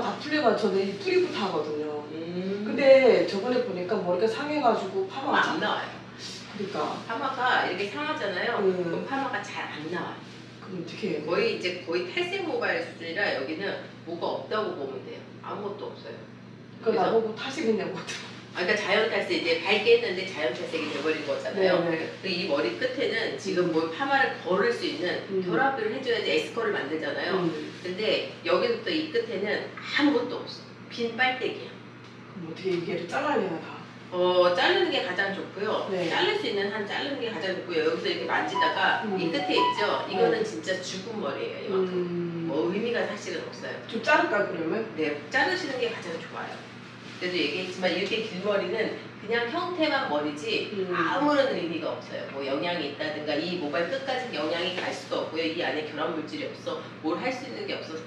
다 풀려가 저는 이 뿌리부터 하거든요. 음. 근데 저번에 보니까 머리가 상해가지고 파마 파마 안 나와요. 그러니까 파마가 이렇게 상하잖아요. 음. 그럼 파마가 잘 안 나와요. 그럼 어떻게 해요? 거의 이제 거의 탈색 모발 수준이라 여기는 뭐가 없다고 보면 돼요. 아무것도 없어요. 그 그래서- 나보고 타시겠냐고. 아, 그러니까 자연 탈색 이제 밝게 했는데 자연 탈색이 돼버린 거잖아요. 네네. 근데 이 머리 끝에는 지금 뭐 파마를 걸을 수 있는 음. 결합을 해줘야지 에스컬을 만들잖아요. 음. 근데 여기서부터 이 끝에는 아무것도 없어. 빈 빨대기야. 그럼 어떻게 이게를 잘라내나 다. 어, 자르는 게 가장 좋고요. 네. 자를 수 있는 한 자르는 게 가장 좋고요. 여기서 이렇게 만지다가 음. 이 끝에 있죠? 이거는 진짜 죽은 머리예요. 이만큼. 음. 뭐 의미가 사실은 없어요. 좀 자를까 그러면? 네, 자르시는 게 가장 좋아요. 그래도 얘기했지만 이렇게 긴 머리는 그냥 형태만 머리지 음. 아무런 의미가 없어요. 뭐 영양이 있다든가 이 모발 끝까지 영양이 갈 수도 없고요. 이 안에 결합 물질이 없어. 뭘 할 수 있는 게 없어서